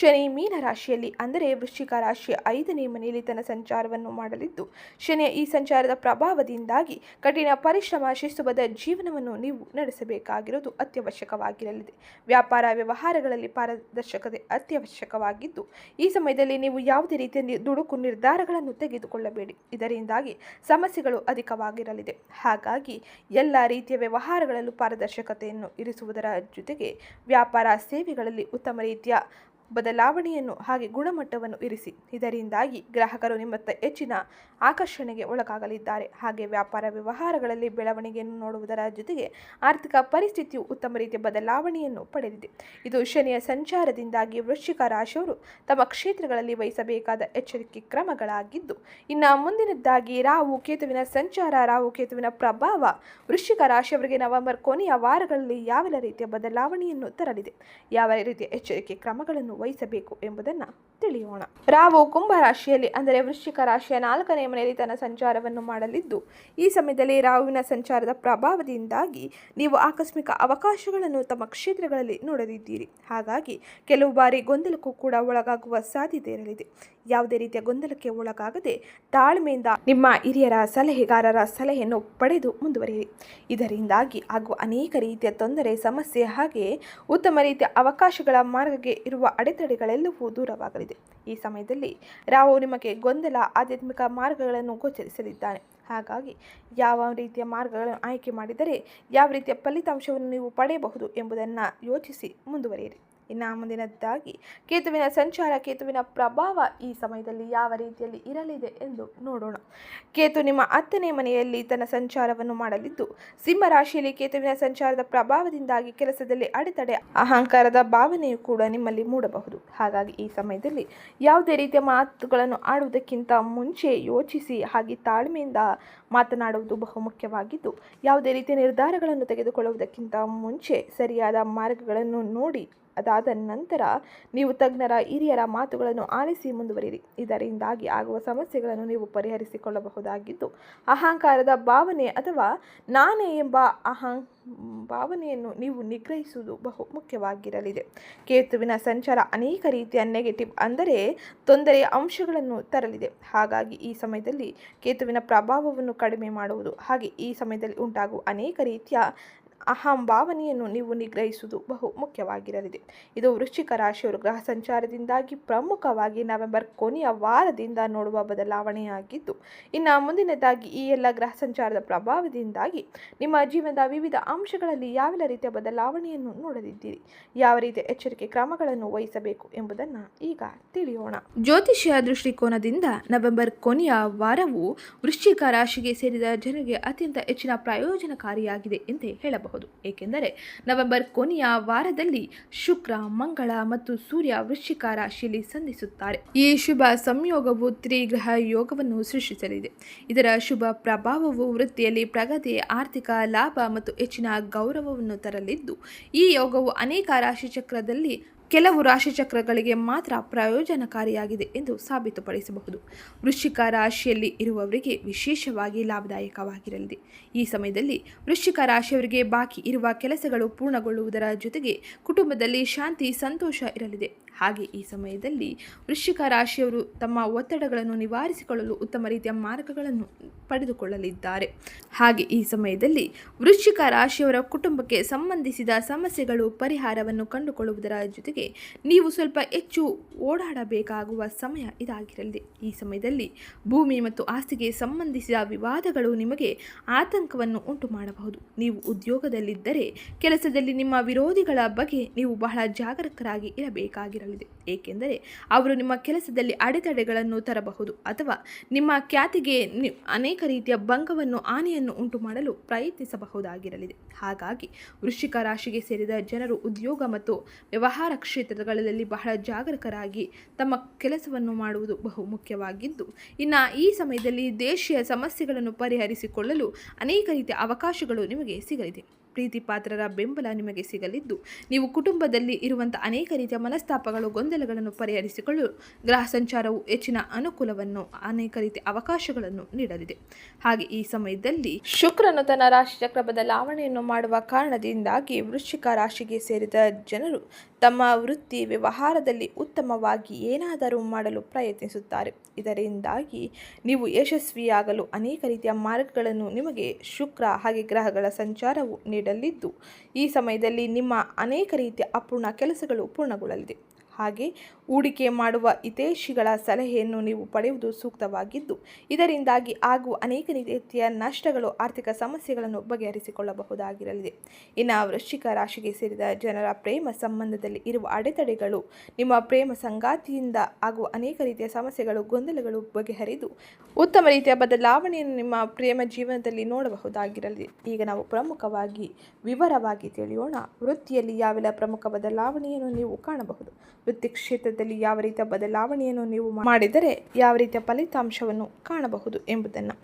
ಶನಿ ಮೀನ ರಾಶಿಯಲ್ಲಿ ಅಂದರೆ ವೃಶ್ಚಿಕ ರಾಶಿಯ ಐದನೇ ಮನೆಯಲ್ಲಿ ತನ್ನ ಸಂಚಾರವನ್ನು ಮಾಡಲಿದ್ದು, ಶನಿಯ ಈ ಸಂಚಾರದ ಪ್ರಭಾವದಿಂದಾಗಿ ಕಠಿಣ ಪರಿಶ್ರಮ, ಶಿಸ್ತುಬದ್ಧ ಜೀವನವನ್ನು ನೀವು ನಡೆಸಬೇಕಾಗಿರುವುದು ಅತ್ಯವಶ್ಯಕವಾಗಿರಲಿದೆ. ವ್ಯಾಪಾರ ವ್ಯವಹಾರಗಳಲ್ಲಿ ಪಾರದರ್ಶಕತೆ ಅತ್ಯವಶ್ಯಕವಾಗಿದ್ದು, ಈ ಸಮಯದಲ್ಲಿ ನೀವು ಯಾವುದೇ ರೀತಿಯ ದುಡುಕು ನಿರ್ಧಾರಗಳನ್ನು ತೆಗೆದುಕೊಳ್ಳಬೇಡಿ. ಇದರಿಂದಾಗಿ ಸಮಸ್ಯೆಗಳು ಅಧಿಕವಾಗಿರಲಿದೆ. ಹಾಗಾಗಿ ಎಲ್ಲ ರೀತಿಯ ವ್ಯವಹಾರಗಳಲ್ಲೂ ಪಾರದರ್ಶಕತೆಯನ್ನು ಇರಿಸುವುದರ ಜೊತೆಗೆ ವ್ಯಾಪಾರ ಸೇವೆಗಳಲ್ಲಿ ಉತ್ತಮ ರೀತಿಯ ಬದಲಾವಣೆಯನ್ನು ಹಾಗೆ ಗುಣಮಟ್ಟವನ್ನು ಇರಿಸಿ. ಇದರಿಂದಾಗಿ ಗ್ರಾಹಕರು ನಿಮ್ಮತ್ತ ಹೆಚ್ಚಿನ ಆಕರ್ಷಣೆಗೆ ಒಳಗಾಗಲಿದ್ದಾರೆ. ಹಾಗೆ ವ್ಯಾಪಾರ ವ್ಯವಹಾರಗಳಲ್ಲಿ ಬೆಳವಣಿಗೆಯನ್ನು ನೋಡುವುದರ ಜೊತೆಗೆ ಆರ್ಥಿಕ ಪರಿಸ್ಥಿತಿಯು ಉತ್ತಮ ರೀತಿಯ ಬದಲಾವಣೆಯನ್ನು ಪಡೆದಿದೆ. ಇದು ಶನಿಯ ಸಂಚಾರದಿಂದಾಗಿ ವೃಶ್ಚಿಕ ರಾಶಿಯವರು ತಮ್ಮ ಕ್ಷೇತ್ರಗಳಲ್ಲಿ ವಹಿಸಬೇಕಾದ ಎಚ್ಚರಿಕೆ ಕ್ರಮಗಳಾಗಿದ್ದು, ಇನ್ನು ಮುಂದಿನದ್ದಾಗಿ ರಾಹು ಕೇತುವಿನ ಸಂಚಾರ, ರಾಹು ಕೇತುವಿನ ಪ್ರಭಾವ ವೃಶ್ಚಿಕ ರಾಶಿಯವರಿಗೆ ನವೆಂಬರ್ ಕೊನೆಯ ವಾರಗಳಲ್ಲಿ ಯಾವೆಲ್ಲ ರೀತಿಯ ಬದಲಾವಣೆಯನ್ನು ತರಲಿದೆ, ಯಾವ ರೀತಿಯ ಎಚ್ಚರಿಕೆ ಕ್ರಮಗಳನ್ನು ವಹಿಸಬೇಕು ಎಂಬುದನ್ನು ತಿಳಿಯೋಣ. ರಾವು ಕುಂಭ ರಾಶಿಯಲ್ಲಿ, ಅಂದರೆ ವೃಶ್ಚಿಕ ರಾಶಿಯ ನಾಲ್ಕನೇ ಮನೆಯಲ್ಲಿ ತನ್ನ ಸಂಚಾರವನ್ನು ಮಾಡಲಿದ್ದು, ಈ ಸಮಯದಲ್ಲಿ ರಾಹುವಿನ ಸಂಚಾರದ ಪ್ರಭಾವದಿಂದಾಗಿ ನೀವು ಆಕಸ್ಮಿಕ ಅವಕಾಶಗಳನ್ನು ತಮ್ಮ ಕ್ಷೇತ್ರಗಳಲ್ಲಿ ನೋಡಲಿದ್ದೀರಿ. ಹಾಗಾಗಿ, ಕೆಲವು ಬಾರಿ ಗೊಂದಲಕ್ಕೂ ಕೂಡ ಒಳಗಾಗುವ ಸಾಧ್ಯತೆ ಇರಲಿದೆ. ಯಾವುದೇ ರೀತಿಯ ಗೊಂದಲಕ್ಕೆ ಒಳಗಾಗದೆ ತಾಳ್ಮೆಯಿಂದ ನಿಮ್ಮ ಹಿರಿಯರ ಸಲಹೆಗಾರರ ಸಲಹೆಯನ್ನು ಪಡೆದು ಮುಂದುವರಿಯಿರಿ. ಇದರಿಂದಾಗಿ ಆಗುವ ಅನೇಕ ರೀತಿಯ ತೊಂದರೆ, ಸಮಸ್ಯೆ ಹಾಗೆ ಉತ್ತಮ ರೀತಿಯ ಅವಕಾಶಗಳ ಮಾರ್ಗಕ್ಕೆ ಇರುವ ಅಡೆತಡೆಗಳೆಲ್ಲವೂ ದೂರವಾಗಲಿದೆ. ಈ ಸಮಯದಲ್ಲಿ ರಾವು ನಿಮಗೆ ಗೊಂದಲ, ಆಧ್ಯಾತ್ಮಿಕ ಮಾರ್ಗಗಳನ್ನು ಗೋಚರಿಸಲಿದ್ದಾನೆ. ಹಾಗಾಗಿ ಯಾವ ರೀತಿಯ ಮಾರ್ಗಗಳನ್ನು ಆಯ್ಕೆ ಮಾಡಿದರೆ ಯಾವ ರೀತಿಯ ಫಲಿತಾಂಶವನ್ನು ನೀವು ಪಡೆಯಬಹುದು ಎಂಬುದನ್ನು ಯೋಚಿಸಿ ಮುಂದುವರಿಯಿರಿ. ಇನ್ನು ಮುಂದಿನದ್ದಾಗಿ ಕೇತುವಿನ ಸಂಚಾರ, ಕೇತುವಿನ ಪ್ರಭಾವ ಈ ಸಮಯದಲ್ಲಿ ಯಾವ ರೀತಿಯಲ್ಲಿ ಇರಲಿದೆ ಎಂದು ನೋಡೋಣ. ಕೇತು ನಿಮ್ಮ ಹತ್ತನೇ ಮನೆಯಲ್ಲಿ ತನ್ನ ಸಂಚಾರವನ್ನು ಮಾಡಲಿದ್ದು, ಸಿಂಹ ರಾಶಿಯಲ್ಲಿ ಕೇತುವಿನ ಸಂಚಾರದ ಪ್ರಭಾವದಿಂದಾಗಿ ಕೆಲಸದಲ್ಲಿ ಅಡೆತಡೆ, ಅಹಂಕಾರದ ಭಾವನೆಯು ಕೂಡ ನಿಮ್ಮಲ್ಲಿ ಮೂಡಬಹುದು. ಹಾಗಾಗಿ ಈ ಸಮಯದಲ್ಲಿ ಯಾವುದೇ ರೀತಿಯ ಮಾತುಗಳನ್ನು ಆಡುವುದಕ್ಕಿಂತ ಮುಂಚೆ ಯೋಚಿಸಿ ಹಾಗೆ ತಾಳ್ಮೆಯಿಂದ ಮಾತನಾಡುವುದು ಬಹುಮುಖ್ಯವಾಗಿದ್ದು ಯಾವುದೇ ರೀತಿಯ ನಿರ್ಧಾರಗಳನ್ನು ತೆಗೆದುಕೊಳ್ಳುವುದಕ್ಕಿಂತ ಮುಂಚೆ ಸರಿಯಾದ ಮಾರ್ಗಗಳನ್ನು ನೋಡಿ ಅದಾದ ನಂತರ ನೀವು ತಜ್ಞರ ಹಿರಿಯರ ಮಾತುಗಳನ್ನು ಆಲಿಸಿ ಮುಂದುವರಿಯಿರಿ. ಇದರಿಂದಾಗಿ ಆಗುವ ಸಮಸ್ಯೆಗಳನ್ನು ನೀವು ಪರಿಹರಿಸಿಕೊಳ್ಳಬಹುದಾಗಿದ್ದು, ಅಹಂಕಾರದ ಭಾವನೆ ಅಥವಾ ನಾನೇ ಎಂಬ ಅಹಂ, ಭಾವನೆಯನ್ನು ನೀವು ನಿಗ್ರಹಿಸುವುದು ಬಹು ಮುಖ್ಯವಾಗಿರಲಿದೆ. ಕೇತುವಿನ ಸಂಚಾರ ಅನೇಕ ರೀತಿಯ ನೆಗೆಟಿವ್ ಅಂದರೆ ತೊಂದರೆಯ ಅಂಶಗಳನ್ನು ತರಲಿದೆ. ಹಾಗಾಗಿ ಈ ಸಮಯದಲ್ಲಿ ಕೇತುವಿನ ಪ್ರಭಾವವನ್ನು ಕಡಿಮೆ ಮಾಡುವುದು, ಹಾಗೆ ಈ ಸಮಯದಲ್ಲಿ ಉಂಟಾಗುವ ಅನೇಕ ರೀತಿಯ ಅಹಂಭಾವನೆಯನ್ನು ನೀವು ನಿಗ್ರಹಿಸುವುದು ಬಹು ಮುಖ್ಯವಾಗಿರಲಿದೆ. ಇದು ವೃಶ್ಚಿಕ ರಾಶಿಯವರು ಗ್ರಹ ಸಂಚಾರದಿಂದಾಗಿ ಪ್ರಮುಖವಾಗಿ ನವೆಂಬರ್ ಕೊನೆಯ ವಾರದಿಂದ ನೋಡುವ ಬದಲಾವಣೆಯಾಗಿದ್ದು, ಇನ್ನು ಮುಂದಿನದಾಗಿ ಈ ಎಲ್ಲ ಗ್ರಹ ಸಂಚಾರದ ಪ್ರಭಾವದಿಂದಾಗಿ ನಿಮ್ಮ ಜೀವನದ ವಿವಿಧ ಅಂಶಗಳಲ್ಲಿ ಯಾವೆಲ್ಲ ರೀತಿಯ ಬದಲಾವಣೆಯನ್ನು ನೋಡಲಿದ್ದೀರಿ, ಯಾವ ರೀತಿಯ ಎಚ್ಚರಿಕೆ ಕ್ರಮಗಳನ್ನು ವಹಿಸಬೇಕು ಎಂಬುದನ್ನು ಈಗ ತಿಳಿಯೋಣ. ಜ್ಯೋತಿಷ್ಯ ದೃಷ್ಟಿಕೋನದಿಂದ ನವೆಂಬರ್ ಕೊನೆಯ ವಾರವು ವೃಶ್ಚಿಕ ರಾಶಿಗೆ ಸೇರಿದ ಜನರಿಗೆ ಅತ್ಯಂತ ಹೆಚ್ಚಿನ ಪ್ರಯೋಜನಕಾರಿಯಾಗಿದೆ ಎಂದೇ ಹೇಳಬಹುದು. ಏಕೆಂದರೆ ನವೆಂಬರ್ ಕೊನೆಯ ವಾರದಲ್ಲಿ ಶುಕ್ರ, ಮಂಗಳ ಮತ್ತು ಸೂರ್ಯ ವೃಶ್ಚಿಕ ರಾಶಿಯಲ್ಲಿ ಸಂಧಿಸುತ್ತಾರೆ. ಈ ಶುಭ ಸಂಯೋಗವು ತ್ರಿಗ್ರಹ ಯೋಗವನ್ನು ಸೃಷ್ಟಿಸಲಿದೆ. ಇದರ ಶುಭ ಪ್ರಭಾವವು ವೃತ್ತಿಯಲ್ಲಿ ಪ್ರಗತಿ, ಆರ್ಥಿಕ ಲಾಭ ಮತ್ತು ಹೆಚ್ಚಿನ ಗೌರವವನ್ನು ತರಲಿದ್ದು, ಈ ಯೋಗವು ಅನೇಕ ರಾಶಿಚಕ್ರದಲ್ಲಿ ಕೆಲವು ರಾಶಿಚಕ್ರಗಳಿಗೆ ಮಾತ್ರ ಪ್ರಯೋಜನಕಾರಿಯಾಗಿದೆ ಎಂದು ಸಾಬೀತುಪಡಿಸಬಹುದು. ವೃಶ್ಚಿಕ ರಾಶಿಯಲ್ಲಿ ಇರುವವರಿಗೆ ವಿಶೇಷವಾಗಿ ಲಾಭದಾಯಕವಾಗಿರಲಿದೆ. ಈ ಸಮಯದಲ್ಲಿ ವೃಶ್ಚಿಕ ರಾಶಿಯವರಿಗೆ ಬಾಕಿ ಇರುವ ಕೆಲಸಗಳು ಪೂರ್ಣಗೊಳ್ಳುವುದರ ಜೊತೆಗೆ ಕುಟುಂಬದಲ್ಲಿ ಶಾಂತಿ, ಸಂತೋಷ ಇರಲಿದೆ. ಹಾಗೆ ಈ ಸಮಯದಲ್ಲಿ ವೃಶ್ಚಿಕ ರಾಶಿಯವರು ತಮ್ಮ ಒತ್ತಡಗಳನ್ನು ನಿವಾರಿಸಿಕೊಳ್ಳಲು ಉತ್ತಮ ರೀತಿಯ ಮಾರ್ಗಗಳನ್ನು ಪಡೆದುಕೊಳ್ಳಲಿದ್ದಾರೆ. ಹಾಗೆ ಈ ಸಮಯದಲ್ಲಿ ವೃಶ್ಚಿಕ ರಾಶಿಯವರ ಕುಟುಂಬಕ್ಕೆ ಸಂಬಂಧಿಸಿದ ಸಮಸ್ಯೆಗಳು, ಪರಿಹಾರವನ್ನು ಕಂಡುಕೊಳ್ಳುವುದರ ಜೊತೆಗೆ ನೀವು ಸ್ವಲ್ಪ ಹೆಚ್ಚು ಓಡಾಡಬೇಕಾಗುವ ಸಮಯ ಇದಾಗಿರಲಿದೆ ಈ ಸಮಯದಲ್ಲಿ ಭೂಮಿ ಮತ್ತು ಆಸ್ತಿಗೆ ಸಂಬಂಧಿಸಿದ ವಿವಾದಗಳು ನಿಮಗೆ ಆತಂಕವನ್ನು ಉಂಟು ಮಾಡಬಹುದು ನೀವು ಉದ್ಯೋಗದಲ್ಲಿದ್ದರೆ ಕೆಲಸದಲ್ಲಿ ನಿಮ್ಮ ವಿರೋಧಿಗಳ ಬಗ್ಗೆ ನೀವು ಬಹಳ ಜಾಗರೂಕರಾಗಿ ಇರಬೇಕಾಗಿರಲಿದೆ. ಏಕೆಂದರೆ ಅವರು ನಿಮ್ಮ ಕೆಲಸದಲ್ಲಿ ಅಡೆತಡೆಗಳನ್ನು ತರಬಹುದು ಅಥವಾ ನಿಮ್ಮ ಖ್ಯಾತಿಗೆ ಅನೇಕ ರೀತಿಯ ಭಂಗವನ್ನು, ಹಾನಿಯನ್ನು ಉಂಟು ಮಾಡಲು ಪ್ರಯತ್ನಿಸಬಹುದಾಗಿರಲಿದೆ. ಹಾಗಾಗಿ ವೃಶ್ಚಿಕ ರಾಶಿಗೆ ಸೇರಿದ ಜನರು ಉದ್ಯೋಗ ಮತ್ತು ವ್ಯವಹಾರ ಕ್ಷೇತ್ರಗಳಲ್ಲಿ ಬಹಳ ಜಾಗರೂಕರಾಗಿ ತಮ್ಮ ಕೆಲಸವನ್ನು ಮಾಡುವುದು ಬಹು ಮುಖ್ಯವಾಗಿದ್ದು, ಇನ್ನು ಈ ಸಮಯದಲ್ಲಿ ದೇಶೀಯ ಸಮಸ್ಯೆಗಳನ್ನು ಪರಿಹರಿಸಿಕೊಳ್ಳಲು ಅನೇಕ ರೀತಿಯ ಅವಕಾಶಗಳು ನಿಮಗೆ ಸಿಗಲಿದೆ. ಪ್ರೀತಿ ಪಾತ್ರರ ಬೆಂಬಲ ನಿಮಗೆ ಸಿಗಲಿದ್ದು, ನೀವು ಕುಟುಂಬದಲ್ಲಿ ಇರುವಂಥ ಅನೇಕ ರೀತಿಯ ಮನಸ್ತಾಪಗಳು, ಗೊಂದಲಗಳನ್ನು ಪರಿಹರಿಸಿಕೊಳ್ಳಲು ಗ್ರಹ ಸಂಚಾರವು ಹೆಚ್ಚಿನ ಅನುಕೂಲವನ್ನು, ಅನೇಕ ರೀತಿಯ ಅವಕಾಶಗಳನ್ನು ನೀಡಲಿದೆ. ಹಾಗೆ ಈ ಸಮಯದಲ್ಲಿ ಶುಕ್ರನು ತನ್ನ ರಾಶಿ ಚಕ್ರ ಬದಲಾವಣೆಯನ್ನು ಮಾಡುವ ಕಾರಣದಿಂದಾಗಿ ವೃಶ್ಚಿಕ ರಾಶಿಗೆ ಸೇರಿದ ಜನರು ತಮ್ಮ ವೃತ್ತಿ ವ್ಯವಹಾರದಲ್ಲಿ ಉತ್ತಮವಾಗಿ ಏನಾದರೂ ಮಾಡಲು ಪ್ರಯತ್ನಿಸುತ್ತಾರೆ. ಇದರಿಂದಾಗಿ ನೀವು ಯಶಸ್ವಿಯಾಗಲು ಅನೇಕ ರೀತಿಯ ಮಾರ್ಗಗಳನ್ನು ನಿಮಗೆ ಶುಕ್ರ ಹಾಗೆ ಗ್ರಹಗಳ ಸಂಚಾರವು ನೀಡಲಿದ್ದು, ಈ ಸಮಯದಲ್ಲಿ ನಿಮ್ಮ ಅನೇಕ ರೀತಿಯ ಅಪೂರ್ಣ ಕೆಲಸಗಳು ಪೂರ್ಣಗೊಳ್ಳಲಿದೆ. ಹಾಗೆ ಹೂಡಿಕೆ ಮಾಡುವ ಹಿತೇಶಿಗಳ ಸಲಹೆಯನ್ನು ನೀವು ಪಡೆಯುವುದು ಸೂಕ್ತವಾಗಿದ್ದು, ಇದರಿಂದಾಗಿ ಆಗುವ ಅನೇಕ ರೀತಿಯ ನಷ್ಟಗಳು, ಆರ್ಥಿಕ ಸಮಸ್ಯೆಗಳನ್ನು ಬಗೆಹರಿಸಿಕೊಳ್ಳಬಹುದಾಗಿರಲಿದೆ. ಇನ್ನು ವೃಶ್ಚಿಕ ರಾಶಿಗೆ ಸೇರಿದ ಜನರ ಪ್ರೇಮ ಸಂಬಂಧದಲ್ಲಿ ಇರುವ ಅಡೆತಡೆಗಳು, ನಿಮ್ಮ ಪ್ರೇಮ ಸಂಗಾತಿಯಿಂದ ಆಗುವ ಅನೇಕ ರೀತಿಯ ಸಮಸ್ಯೆಗಳು, ಗೊಂದಲಗಳು ಬಗೆಹರಿದು ಉತ್ತಮ ರೀತಿಯ ಬದಲಾವಣೆಯನ್ನು ನಿಮ್ಮ ಪ್ರೇಮ ಜೀವನದಲ್ಲಿ ನೋಡಬಹುದಾಗಿರಲಿದೆ. ಈಗ ನಾವು ಪ್ರಮುಖವಾಗಿ ವಿವರವಾಗಿ ತಿಳಿಯೋಣ. ವೃತ್ತಿಯಲ್ಲಿ ಯಾವೆಲ್ಲ ಪ್ರಮುಖ ಬದಲಾವಣೆಯನ್ನು ನೀವು ಕಾಣಬಹುದು? ವೃತ್ತಿ ಕ್ಷೇತ್ರದಲ್ಲಿ ಯಾವ ರೀತಿಯ ಬದಲಾವಣೆಯನ್ನು ನೀವು ಮಾಡಿದರೆ ಯಾವ ರೀತಿಯ ಫಲಿತಾಂಶವನ್ನು ಕಾಣಬಹುದು ಎಂಬುದನ್ನು.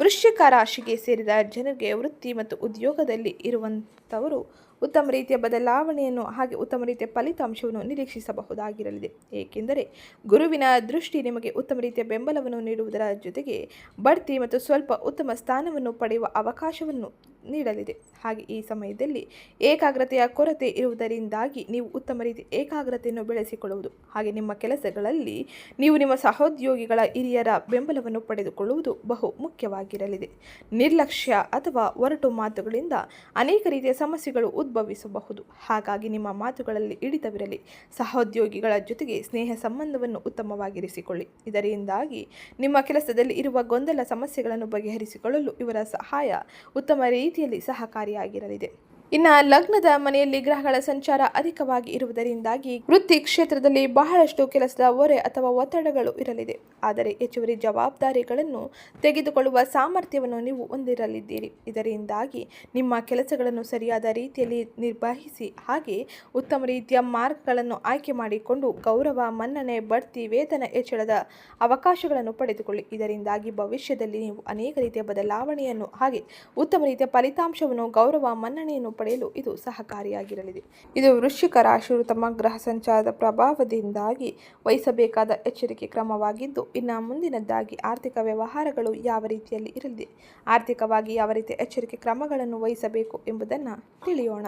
ವೃಶ್ಚಿಕ ರಾಶಿಗೆ ಸೇರಿದ ಜನರಿಗೆ ವೃತ್ತಿ ಮತ್ತು ಉದ್ಯೋಗದಲ್ಲಿ ಇರುವಂಥವರು ಉತ್ತಮ ರೀತಿಯ ಬದಲಾವಣೆಯನ್ನು ಹಾಗೆ ಉತ್ತಮ ರೀತಿಯ ಫಲಿತಾಂಶವನ್ನು ನಿರೀಕ್ಷಿಸಬಹುದಾಗಿರಲಿದೆ. ಏಕೆಂದರೆ ಗುರುವಿನ ದೃಷ್ಟಿ ನಿಮಗೆ ಉತ್ತಮ ರೀತಿಯ ಬೆಂಬಲವನ್ನು ನೀಡುವುದರ ಜೊತೆಗೆ ಬಡ್ತಿ ಮತ್ತು ಸ್ವಲ್ಪ ಉತ್ತಮ ಸ್ಥಾನವನ್ನು ಪಡೆಯುವ ಅವಕಾಶವನ್ನು ನೀಡಲಿದೆ. ಹಾಗೆ ಈ ಸಮಯದಲ್ಲಿ ಏಕಾಗ್ರತೆಯ ಕೊರತೆ ಇರುವುದರಿಂದಾಗಿ ನೀವು ಉತ್ತಮ ರೀತಿ ಏಕಾಗ್ರತೆಯನ್ನು ಬೆಳೆಸಿಕೊಳ್ಳುವುದು. ಹಾಗೆ ನಿಮ್ಮ ಕೆಲಸಗಳಲ್ಲಿ ನೀವು ನಿಮ್ಮ ಸಹೋದ್ಯೋಗಿಗಳ ಹಿರಿಯರ ಬೆಂಬಲವನ್ನು ಪಡೆದುಕೊಳ್ಳುವುದು ಬಹು ಮುಖ್ಯವಾಗಿರಲಿದೆ. ನಿರ್ಲಕ್ಷ್ಯ ಅಥವಾ ಒರಟು ಮಾತುಗಳಿಂದ ಅನೇಕ ರೀತಿಯ ಸಮಸ್ಯೆಗಳು ಉದ್ಭವಿಸಬಹುದು. ಹಾಗಾಗಿ ನಿಮ್ಮ ಮಾತುಗಳಲ್ಲಿ ಹಿಡಿತವಿರಲಿ. ಸಹೋದ್ಯೋಗಿಗಳ ಜೊತೆಗೆ ಸ್ನೇಹ ಸಂಬಂಧವನ್ನು ಉತ್ತಮವಾಗಿರಿಸಿಕೊಳ್ಳಿ. ಇದರಿಂದಾಗಿ ನಿಮ್ಮ ಕೆಲಸದಲ್ಲಿ ಇರುವ ಗೊಂದಲ ಸಮಸ್ಯೆಗಳನ್ನು ಬಗೆಹರಿಸಿಕೊಳ್ಳಲು ಇವರ ಸಹಾಯ ಉತ್ತಮ ರೀತಿಯಲ್ಲಿ ಸಹಕಾರಿಯಾಗಿರಲಿದೆ. ಇನ್ನು ಲಗ್ನದ ಮನೆಯಲ್ಲಿ ಗ್ರಹಗಳ ಸಂಚಾರ ಅಧಿಕವಾಗಿ ಇರುವುದರಿಂದಾಗಿ ವೃತ್ತಿ ಕ್ಷೇತ್ರದಲ್ಲಿ ಬಹಳಷ್ಟು ಕೆಲಸದ ಹೊರೆ ಅಥವಾ ಒತ್ತಡಗಳು ಇರಲಿದೆ. ಆದರೆ ಹೆಚ್ಚುವರಿ ಜವಾಬ್ದಾರಿಗಳನ್ನು ತೆಗೆದುಕೊಳ್ಳುವ ಸಾಮರ್ಥ್ಯವನ್ನು ನೀವು ಹೊಂದಿರಲಿದ್ದೀರಿ. ಇದರಿಂದಾಗಿ ನಿಮ್ಮ ಕೆಲಸಗಳನ್ನು ಸರಿಯಾದ ರೀತಿಯಲ್ಲಿ ನಿರ್ವಹಿಸಿ ಹಾಗೆ ಉತ್ತಮ ರೀತಿಯ ಮಾರ್ಗಗಳನ್ನು ಆಯ್ಕೆ ಮಾಡಿಕೊಂಡು ಗೌರವ, ಮನ್ನಣೆ, ಬಡ್ತಿ, ವೇತನ ಹೆಚ್ಚಳದ ಅವಕಾಶಗಳನ್ನು ಪಡೆದುಕೊಳ್ಳಿ. ಇದರಿಂದಾಗಿ ಭವಿಷ್ಯದಲ್ಲಿ ನೀವು ಅನೇಕ ರೀತಿಯ ಬದಲಾವಣೆಯನ್ನು ಹಾಗೆ ಉತ್ತಮ ರೀತಿಯ ಫಲಿತಾಂಶವನ್ನು, ಗೌರವ, ಮನ್ನಣೆಯನ್ನು ಪಡೆಯಲು ಇದು ಸಹಕಾರಿಯಾಗಿರಲಿದೆ. ಇದು ವೃಶ್ಚಿಕ ರಾಶಿಯು ತಮ್ಮ ಗ್ರಹ ಸಂಚಾರದ ಪ್ರಭಾವದಿಂದಾಗಿ ವಹಿಸಬೇಕಾದ ಎಚ್ಚರಿಕೆ ಕ್ರಮವಾಗಿದ್ದು, ಇನ್ನು ಮುಂದಿನದ್ದಾಗಿ ಆರ್ಥಿಕ ವ್ಯವಹಾರಗಳು ಯಾವ ರೀತಿಯಲ್ಲಿ ಇರಲಿದೆ, ಆರ್ಥಿಕವಾಗಿ ಯಾವ ರೀತಿಯ ಎಚ್ಚರಿಕೆ ಕ್ರಮಗಳನ್ನು ವಹಿಸಬೇಕು ಎಂಬುದನ್ನು ತಿಳಿಯೋಣ.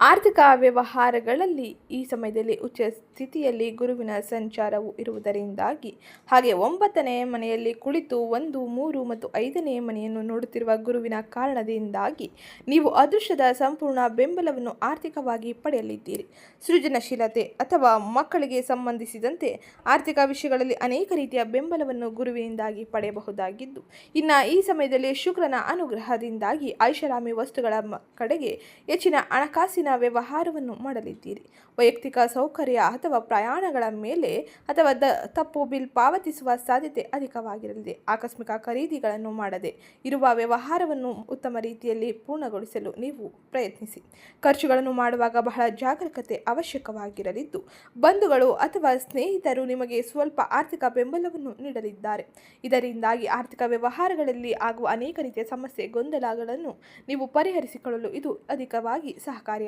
ಆರ್ಥಿಕ ವ್ಯವಹಾರಗಳಲ್ಲಿ ಈ ಸಮಯದಲ್ಲಿ ಉಚ್ಚ ಸ್ಥಿತಿಯಲ್ಲಿ ಗುರುವಿನ ಸಂಚಾರವು ಇರುವುದರಿಂದಾಗಿ ಹಾಗೆ ಒಂಬತ್ತನೇ ಮನೆಯಲ್ಲಿ ಕುಳಿತು ಒಂದು, ಮೂರು ಮತ್ತು ಐದನೇ ಮನೆಯನ್ನು ನೋಡುತ್ತಿರುವ ಗುರುವಿನ ಕಾರಣದಿಂದಾಗಿ ನೀವು ಅದೃಷ್ಟದ ಸಂಪೂರ್ಣ ಬೆಂಬಲವನ್ನು ಆರ್ಥಿಕವಾಗಿ ಪಡೆಯಲಿದ್ದೀರಿ. ಸೃಜನಶೀಲತೆ ಅಥವಾ ಮಕ್ಕಳಿಗೆ ಸಂಬಂಧಿಸಿದಂತೆ ಆರ್ಥಿಕ ವಿಷಯಗಳಲ್ಲಿ ಅನೇಕ ರೀತಿಯ ಬೆಂಬಲವನ್ನು ಗುರುವಿನಿಂದಾಗಿ ಪಡೆಯಬಹುದಾಗಿದ್ದು, ಇನ್ನು ಈ ಸಮಯದಲ್ಲಿ ಶುಕ್ರನ ಅನುಗ್ರಹದಿಂದಾಗಿ ಐಷಾರಾಮಿ ವಸ್ತುಗಳ ಕಡೆಗೆ ಹೆಚ್ಚಿನ ಹಣಕಾಸಿನ ವ್ಯವಹಾರವನ್ನು ಮಾಡಲಿದ್ದೀರಿ. ವೈಯಕ್ತಿಕ ಸೌಕರ್ಯ ಅಥವಾ ಪ್ರಯಾಣಗಳ ಮೇಲೆ ಅಥವಾ ದ ತಪ್ಪು ಬಿಲ್ ಪಾವತಿಸುವ ಸಾಧ್ಯತೆ ಅಧಿಕವಾಗಿರಲಿದೆ. ಆಕಸ್ಮಿಕ ಖರೀದಿಗಳನ್ನು ಮಾಡದೆ ಇರುವ ವ್ಯವಹಾರವನ್ನು ಉತ್ತಮ ರೀತಿಯಲ್ಲಿ ಪೂರ್ಣಗೊಳಿಸಲು ನೀವು ಪ್ರಯತ್ನಿಸಿ. ಖರ್ಚುಗಳನ್ನು ಮಾಡುವಾಗ ಬಹಳ ಜಾಗರೂಕತೆ ಅವಶ್ಯಕವಾಗಿರಲಿದ್ದು, ಬಂಧುಗಳು ಅಥವಾ ಸ್ನೇಹಿತರು ನಿಮಗೆ ಸ್ವಲ್ಪ ಆರ್ಥಿಕ ಬೆಂಬಲವನ್ನು ನೀಡಲಿದ್ದಾರೆ. ಇದರಿಂದಾಗಿ ಆರ್ಥಿಕ ವ್ಯವಹಾರಗಳಲ್ಲಿ ಆಗುವ ಅನೇಕ ರೀತಿಯ ಸಮಸ್ಯೆ, ಗೊಂದಲಗಳನ್ನು ನೀವು ಪರಿಹರಿಸಿಕೊಳ್ಳಲು ಇದು ಅಧಿಕವಾಗಿ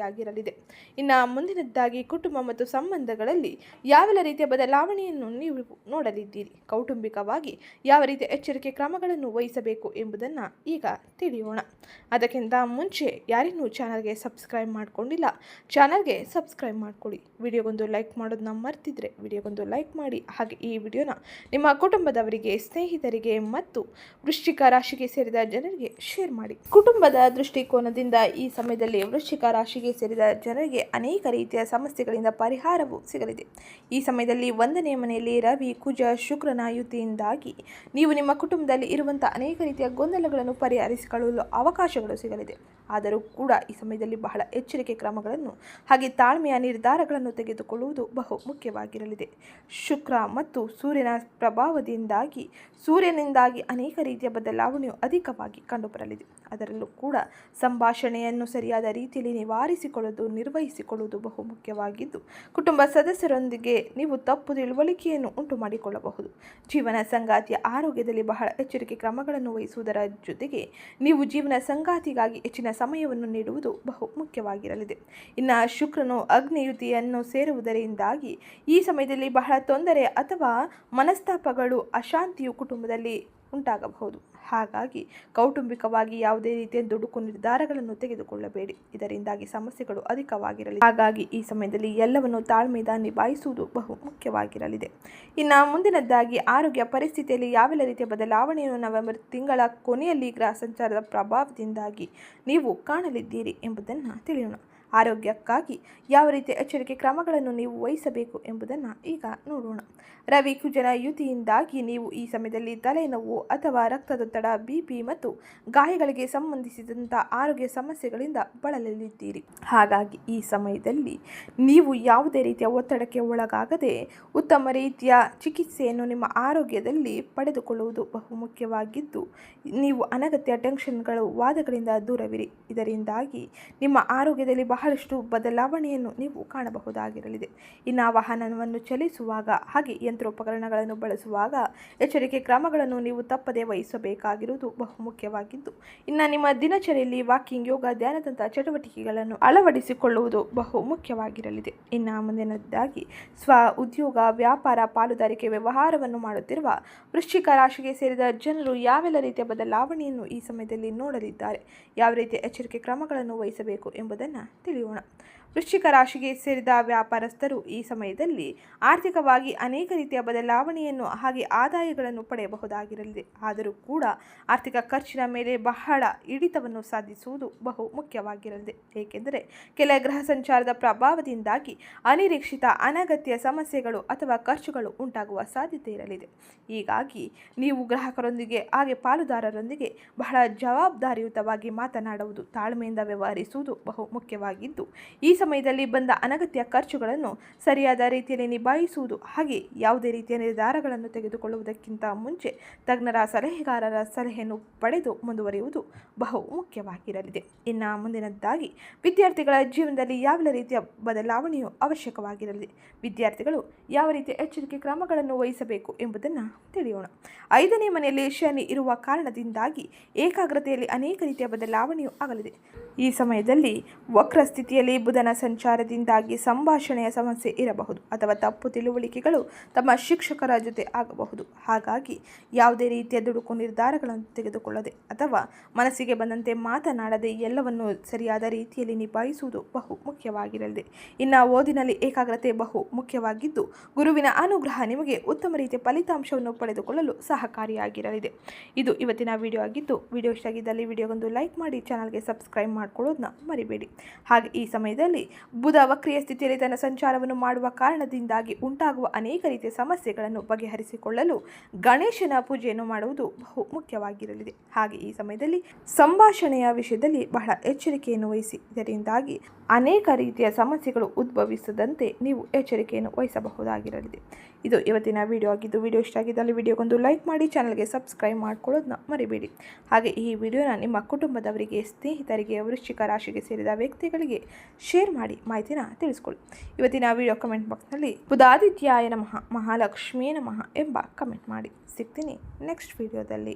ಸಹಕಾರಿಯಾಗಿರಲಿದೆ ಇನ್ನು ಮುಂದಿನದ್ದಾಗಿ ಕುಟುಂಬ ಮತ್ತು ಸಂಬಂಧಗಳಲ್ಲಿ ಯಾವೆಲ್ಲ ರೀತಿಯ ಬದಲಾವಣೆಯನ್ನು ನೀವು ನೋಡಲಿದ್ದೀರಿ? ಕೌಟುಂಬಿಕವಾಗಿ ಯಾವ ರೀತಿಯ ಎಚ್ಚರಿಕೆ ಕ್ರಮಗಳನ್ನು ವಹಿಸಬೇಕು ಎಂಬುದನ್ನು ಈಗ ತಿಳಿಯೋಣ. ಅದಕ್ಕಿಂತ ಮುಂಚೆ ಯಾರಿನ್ನೂ ಚಾನಲ್ಗೆ ಸಬ್ಸ್ಕ್ರೈಬ್ ಮಾಡ್ಕೊಂಡಿಲ್ಲ, ಚಾನಲ್ಗೆ ಸಬ್ಸ್ಕ್ರೈಬ್ ಮಾಡ್ಕೊಳ್ಳಿ. ವಿಡಿಯೋಗೊಂದು ಲೈಕ್ ಮಾಡೋದನ್ನ ಮರ್ತಿದ್ರೆ ವಿಡಿಯೋಗೊಂದು ಲೈಕ್ ಮಾಡಿ. ಹಾಗೆ ಈ ವಿಡಿಯೋನ ನಿಮ್ಮ ಕುಟುಂಬದವರಿಗೆ, ಸ್ನೇಹಿತರಿಗೆ ಮತ್ತು ವೃಶ್ಚಿಕ ರಾಶಿಗೆ ಸೇರಿದ ಜನರಿಗೆ ಶೇರ್ ಮಾಡಿ. ಕುಟುಂಬದ ದೃಷ್ಟಿಕೋನದಿಂದ ಈ ಸಮಯದಲ್ಲಿ ವೃಶ್ಚಿಕ ರಾಶಿಗೆ ಸೇರಿದ ಜನರಿಗೆ ಅನೇಕ ರೀತಿಯ ಸಮಸ್ಯೆಗಳಿಂದ ಪರಿಹಾರವು ಸಿಗಲಿದೆ. ಈ ಸಮಯದಲ್ಲಿ ಒಂದನೇ ಮನೆಯಲ್ಲಿ ರವಿ, ಕುಜ, ಶುಕ್ರನ ಯುತಿಯಿಂದಾಗಿ ನೀವು ನಿಮ್ಮ ಕುಟುಂಬದಲ್ಲಿ ಇರುವಂಥ ಅನೇಕ ರೀತಿಯ ಗೊಂದಲಗಳನ್ನು ಪರಿಹರಿಸಿಕೊಳ್ಳಲು ಅವಕಾಶಗಳು ಸಿಗಲಿದೆ. ಆದರೂ ಕೂಡ ಈ ಸಮಯದಲ್ಲಿ ಬಹಳ ಎಚ್ಚರಿಕೆ ಕ್ರಮಗಳನ್ನು ಹಾಗೆ ತಾಳ್ಮೆಯ ನಿರ್ಧಾರಗಳನ್ನು ತೆಗೆದುಕೊಳ್ಳುವುದು ಬಹು ಮುಖ್ಯವಾಗಿರಲಿದೆ. ಶುಕ್ರ ಮತ್ತು ಸೂರ್ಯನ ಪ್ರಭಾವದಿಂದಾಗಿ, ಸೂರ್ಯನಿಂದಾಗಿ ಅನೇಕ ರೀತಿಯ ಬದಲಾವಣೆಯು ಅಧಿಕವಾಗಿ ಕಂಡುಬರಲಿದೆ. ಅದರಲ್ಲೂ ಕೂಡ ಸಂಭಾಷಣೆಯನ್ನು ಸರಿಯಾದ ರೀತಿಯಲ್ಲಿ ನಿವಾರಿಸಿಕೊಳ್ಳುವುದು, ನಿರ್ವಹಿಸಿಕೊಳ್ಳುವುದು ಬಹು ಮುಖ್ಯವಾಗಿದ್ದು, ಕುಟುಂಬ ಸದಸ್ಯರೊಂದಿಗೆ ನೀವು ತಪ್ಪು ತಿಳುವಳಿಕೆಯನ್ನು ಉಂಟು ಮಾಡಿಕೊಳ್ಳಬಹುದು. ಜೀವನ ಸಂಗಾತಿಯ ಆರೋಗ್ಯದಲ್ಲಿ ಬಹಳ ಎಚ್ಚರಿಕೆ ಕ್ರಮಗಳನ್ನು ವಹಿಸುವುದರ ಜೊತೆಗೆ ನೀವು ಜೀವನ ಸಂಗಾತಿಗಾಗಿ ಹೆಚ್ಚಿನ ಸಮಯವನ್ನು ನೀಡುವುದು ಬಹು ಮುಖ್ಯವಾಗಿರಲಿದೆ. ಇನ್ನು ಶುಕ್ರನು ಅಗ್ನಿಯುತಿಯನ್ನು ಸೇರುವುದರಿಂದಾಗಿ ಈ ಸಮಯದಲ್ಲಿ ಬಹಳ ತೊಂದರೆ ಅಥವಾ ಮನಸ್ತಾಪಗಳು, ಅಶಾಂತಿಯು ಕುಟುಂಬದಲ್ಲಿ ಉಂಟಾಗಬಹುದು. ಹಾಗಾಗಿ ಕೌಟುಂಬಿಕವಾಗಿ ಯಾವುದೇ ರೀತಿಯ ದುಡುಕು ನಿರ್ಧಾರಗಳನ್ನು ತೆಗೆದುಕೊಳ್ಳಬೇಡಿ. ಇದರಿಂದಾಗಿ ಸಮಸ್ಯೆಗಳು ಅಧಿಕವಾಗಿರಲಿ. ಹಾಗಾಗಿ ಈ ಸಮಯದಲ್ಲಿ ಎಲ್ಲವನ್ನು ತಾಳ್ಮೆಯಿಂದ ನಿಭಾಯಿಸುವುದು ಬಹು ಮುಖ್ಯವಾಗಿರಲಿದೆ. ಇನ್ನು ಮುಂದಿನದ್ದಾಗಿ ಆರೋಗ್ಯ ಪರಿಸ್ಥಿತಿಯಲ್ಲಿ ಯಾವೆಲ್ಲ ರೀತಿಯ ಬದಲಾವಣೆಯನ್ನು ನವೆಂಬರ್ ತಿಂಗಳ ಕೊನೆಯಲ್ಲಿ ಗ್ರಹ ಸಂಚಾರದ ಪ್ರಭಾವದಿಂದಾಗಿ ನೀವು ಕಾಣಲಿದ್ದೀರಿ ಎಂಬುದನ್ನು ತಿಳಿಯೋಣ. ಆರೋಗ್ಯಕ್ಕಾಗಿ ಯಾವ ರೀತಿಯ ಎಚ್ಚರಿಕೆ ಕ್ರಮಗಳನ್ನು ನೀವು ವಹಿಸಬೇಕು ಎಂಬುದನ್ನು ಈಗ ನೋಡೋಣ. ರವಿ ಕುಜನ ಯುತಿಯಿಂದಾಗಿ ನೀವು ಈ ಸಮಯದಲ್ಲಿ ತಲೆನೋವು ಅಥವಾ ರಕ್ತದೊತ್ತಡ ಬಿ ಪಿ ಮತ್ತು ಗಾಯಗಳಿಗೆ ಸಂಬಂಧಿಸಿದಂಥ ಆರೋಗ್ಯ ಸಮಸ್ಯೆಗಳಿಂದ ಬಳಲಲಿದ್ದೀರಿ. ಹಾಗಾಗಿ ಈ ಸಮಯದಲ್ಲಿ ನೀವು ಯಾವುದೇ ರೀತಿಯ ಒತ್ತಡಕ್ಕೆ ಒಳಗಾಗದೆ ಉತ್ತಮ ರೀತಿಯ ಚಿಕಿತ್ಸೆಯನ್ನು ನಿಮ್ಮ ಆರೋಗ್ಯದಲ್ಲಿ ಪಡೆದುಕೊಳ್ಳುವುದು ಬಹು ಮುಖ್ಯವಾಗಿದ್ದು, ನೀವು ಅನಗತ್ಯ ಟೆನ್ಷನ್ಗಳು, ವಾದಗಳಿಂದ ದೂರವಿರಿ. ಇದರಿಂದಾಗಿ ನಿಮ್ಮ ಆರೋಗ್ಯದಲ್ಲಿ ಬಹಳಷ್ಟು ಬದಲಾವಣೆಯನ್ನು ನೀವು ಕಾಣಬಹುದಾಗಿರಲಿದೆ. ಇನ್ನು ವಾಹನವನ್ನು ಚಲಿಸುವಾಗ ಹಾಗೆ ಯಂತ್ರೋಪಕರಣಗಳನ್ನು ಬಳಸುವಾಗ ಎಚ್ಚರಿಕೆ ಕ್ರಮಗಳನ್ನು ನೀವು ತಪ್ಪದೇ ವಹಿಸಬೇಕಾಗಿರುವುದು ಬಹು ಮುಖ್ಯವಾಗಿದ್ದು, ಇನ್ನು ನಿಮ್ಮ ದಿನಚರಿಯಲ್ಲಿ ವಾಕಿಂಗ್, ಯೋಗ, ಧ್ಯಾನದಂತಹ ಚಟುವಟಿಕೆಗಳನ್ನು ಅಳವಡಿಸಿಕೊಳ್ಳುವುದು ಬಹು ಮುಖ್ಯವಾಗಿರಲಿದೆ. ಇನ್ನು ಮುಂದಿನದಾಗಿ, ಸ್ವ ಉದ್ಯೋಗ, ವ್ಯಾಪಾರ, ಪಾಲುದಾರಿಕೆ ವ್ಯವಹಾರವನ್ನು ಮಾಡುತ್ತಿರುವ ವೃಶ್ಚಿಕ ರಾಶಿಗೆ ಸೇರಿದ ಜನರು ಯಾವೆಲ್ಲ ರೀತಿಯ ಬದಲಾವಣೆಯನ್ನು ಈ ಸಮಯದಲ್ಲಿ ನೋಡಲಿದ್ದಾರೆ, ಯಾವ ರೀತಿಯ ಎಚ್ಚರಿಕೆ ಕ್ರಮಗಳನ್ನು ವಹಿಸಬೇಕು ಎಂಬುದನ್ನು ತಿಳಿಯೋಣ. ವೃಶ್ಚಿಕ ರಾಶಿಗೆ ಸೇರಿದ ವ್ಯಾಪಾರಸ್ಥರು ಈ ಸಮಯದಲ್ಲಿ ಆರ್ಥಿಕವಾಗಿ ಅನೇಕ ರೀತಿಯ ಬದಲಾವಣೆಯನ್ನು ಹಾಗೆ ಆದಾಯಗಳನ್ನು ಪಡೆಯಬಹುದಾಗಿರಲಿದೆ ಆದರೂ ಕೂಡ ಆರ್ಥಿಕ ಖರ್ಚಿನ ಮೇಲೆ ಬಹಳ ಹಿಡಿತವನ್ನು ಸಾಧಿಸುವುದು ಬಹು ಮುಖ್ಯವಾಗಿರಲಿದೆ ಏಕೆಂದರೆ ಕೆಲ ಗ್ರಹ ಸಂಚಾರದ ಪ್ರಭಾವದಿಂದಾಗಿ ಅನಿರೀಕ್ಷಿತ ಅನಗತ್ಯ ಸಮಸ್ಯೆಗಳು ಅಥವಾ ಖರ್ಚುಗಳು ಉಂಟಾಗುವ ಸಾಧ್ಯತೆ ಇರಲಿದೆ. ಹೀಗಾಗಿ ನೀವು ಗ್ರಾಹಕರೊಂದಿಗೆ, ಹಾಗೆ ಪಾಲುದಾರರೊಂದಿಗೆ ಬಹಳ ಜವಾಬ್ದಾರಿಯುತವಾಗಿ ಮಾತನಾಡುವುದು ತಾಳ್ಮೆಯಿಂದ ವ್ಯವಹರಿಸುವುದು ಬಹು ಮುಖ್ಯವಾಗಿದ್ದು, ಈ ಸಮಯದಲ್ಲಿ ಬಂದ ಅನಗತ್ಯ ಖರ್ಚುಗಳನ್ನು ಸರಿಯಾದ ರೀತಿಯಲ್ಲಿ ನಿಭಾಯಿಸುವುದು ಹಾಗೆ ಯಾವುದೇ ರೀತಿಯ ನಿರ್ಧಾರಗಳನ್ನು ತೆಗೆದುಕೊಳ್ಳುವುದಕ್ಕಿಂತ ಮುಂಚೆ ತಜ್ಞರ ಸಲಹೆಗಾರರ ಸಲಹೆಯನ್ನು ಪಡೆದು ಮುಂದುವರಿಯುವುದು ಬಹು ಮುಖ್ಯವಾಗಿರಲಿದೆ. ಇನ್ನು ಮುಂದಿನದ್ದಾಗಿ, ವಿದ್ಯಾರ್ಥಿಗಳ ಜೀವನದಲ್ಲಿ ಯಾವೆಲ್ಲ ರೀತಿಯ ಬದಲಾವಣೆಯು ಅವಶ್ಯಕವಾಗಿರಲಿದೆ ವಿದ್ಯಾರ್ಥಿಗಳು ಯಾವ ರೀತಿಯ ಎಚ್ಚರಿಕೆ ಕ್ರಮಗಳನ್ನು ವಹಿಸಬೇಕು ಎಂಬುದನ್ನು ತಿಳಿಯೋಣ. ಐದನೇ ಮನೆಯಲ್ಲಿ ಶನಿ ಇರುವ ಕಾರಣದಿಂದಾಗಿ ಏಕಾಗ್ರತೆಯಲ್ಲಿ ಅನೇಕ ರೀತಿಯ ಬದಲಾವಣೆಯು ಆಗಲಿದೆ. ಈ ಸಮಯದಲ್ಲಿ ವಕ್ರ ಸ್ಥಿತಿಯಲ್ಲಿ ಬುಧನ ಸಂಚಾರದಿಂದಾಗಿ ಸಂಭಾಷಣೆಯ ಸಮಸ್ಯೆ ಇರಬಹುದು ಅಥವಾ ತಪ್ಪು ತಿಳುವಳಿಕೆಗಳು ತಮ್ಮ ಶಿಕ್ಷಕರ ಜೊತೆ ಆಗಬಹುದು. ಹಾಗಾಗಿ ಯಾವುದೇ ರೀತಿಯ ದುಡುಕು ನಿರ್ಧಾರಗಳನ್ನು ತೆಗೆದುಕೊಳ್ಳದೆ ಅಥವಾ ಮನಸ್ಸಿಗೆ ಬಂದಂತೆ ಮಾತನಾಡದೆ ಎಲ್ಲವನ್ನು ಸರಿಯಾದ ರೀತಿಯಲ್ಲಿ ನಿಭಾಯಿಸುವುದು ಬಹು ಮುಖ್ಯವಾಗಿರಲಿದೆ. ಇನ್ನು ಓದಿನಲ್ಲಿ ಏಕಾಗ್ರತೆ ಬಹು ಮುಖ್ಯವಾಗಿದ್ದು, ಗುರುವಿನ ಅನುಗ್ರಹ ನಿಮಗೆ ಉತ್ತಮ ರೀತಿಯ ಫಲಿತಾಂಶವನ್ನು ಪಡೆದುಕೊಳ್ಳಲು ಸಹಕಾರಿಯಾಗಿರಲಿದೆ. ಇದು ಇವತ್ತಿನ ವಿಡಿಯೋ ಆಗಿದ್ದು, ವಿಡಿಯೋ ಇಷ್ಟ ಆಗಿದ್ದಲ್ಲಿ ವಿಡಿಯೋಗೊಂದು ಲೈಕ್ ಮಾಡಿ, ಚಾನಲ್ಗೆ ಸಬ್ಸ್ಕ್ರೈಬ್ ಮಾಡ್ಕೊಳ್ಳೋದನ್ನ ಮರಿಬೇಡಿ. ಹಾಗೆ ಈ ಸಮಯದಲ್ಲಿ ಬುಧ ವಕ್ರಿಯ ಸ್ಥಿತಿಯಲ್ಲಿ ತನ್ನ ಸಂಚಾರವನ್ನು ಮಾಡುವ ಕಾರಣದಿಂದಾಗಿ ಉಂಟಾಗುವ ಅನೇಕ ರೀತಿಯ ಸಮಸ್ಯೆಗಳನ್ನು ಬಗೆಹರಿಸಿಕೊಳ್ಳಲು ಗಣೇಶನ ಪೂಜೆಯನ್ನು ಮಾಡುವುದು ಬಹು ಮುಖ್ಯವಾಗಿರಲಿದೆ. ಹಾಗೆ ಈ ಸಮಯದಲ್ಲಿ ಸಂಭಾಷಣೆಯ ವಿಷಯದಲ್ಲಿ ಬಹಳ ಎಚ್ಚರಿಕೆಯನ್ನು ವಹಿಸಿ, ಇದರಿಂದಾಗಿ ಅನೇಕ ರೀತಿಯ ಸಮಸ್ಯೆಗಳು ಉದ್ಭವಿಸದಂತೆ ನೀವು ಎಚ್ಚರಿಕೆಯನ್ನು ವಹಿಸಬಹುದಾಗಿರಲಿದೆ. ಇದು ಇವತ್ತಿನ ವಿಡಿಯೋ ಆಗಿದ್ದು, ವಿಡಿಯೋ ಇಷ್ಟ ಆಗಿದ್ದಲ್ಲಿ ವಿಡಿಯೋಗೊಂದು ಲೈಕ್ ಮಾಡಿ, ಚಾನಲ್ಗೆ ಸಬ್ಸ್ಕ್ರೈಬ್ ಮಾಡ್ಕೊಳ್ಳೋದನ್ನ ಮರಿಬೇಡಿ. ಹಾಗೆ ಈ ವಿಡಿಯೋನ ನಿಮ್ಮ ಕುಟುಂಬದವರಿಗೆ, ಸ್ನೇಹಿತರಿಗೆ, ವೃಶ್ಚಿಕ ರಾಶಿಗೆ ಸೇರಿದ ವ್ಯಕ್ತಿಗಳಿಗೆ ಶೇರ್ ಮಾಡಿ ಮಾಹಿತಿನ ತಿಳಿಸ್ಕೊಳ್ಳಿ. ಇವತ್ತಿನ ವಿಡಿಯೋ ಕಮೆಂಟ್ ಬಾಕ್ಸ್ನಲ್ಲಿ ಬುಧಾದಿತ್ಯಾಯ ನಮಃ ಮಹಾಲಕ್ಷ್ಮಿಯೇ ನಮಃ ಎಂಬ ಕಮೆಂಟ್ ಮಾಡಿ ಸಿಗ್ತೀನಿ ನೆಕ್ಸ್ಟ್ ವಿಡಿಯೋದಲ್ಲಿ